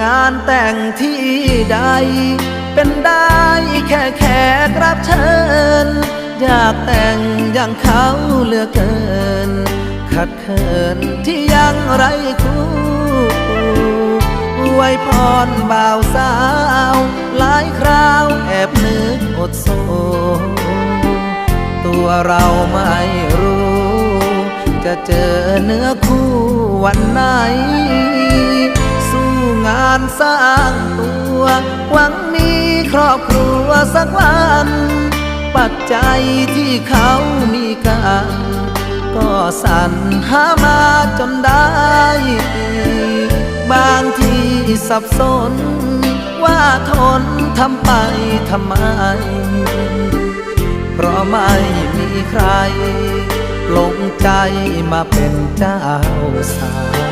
งานแต่งที่ใด เป็นได้แค่แขกรับเชิญ อยากแต่งอย่างเขาเหลือเกิน ขัดเขินที่ยังไรคู่ไวยพรบ่าวสาว หลายคราวแอบนึกอดโซตัวเราไม่รู้ จะเจอเนื้อคู่วันไหนานสร้างตัว หวังมีครอบครัวสักวัน ปัจจัยที่เขามีกันก็สรรหามาจนได้ บางทีสับสน ว่าทนทำไปทำไม เพราะไม่มีใคร ลงใจมาเป็นเจ้าสาว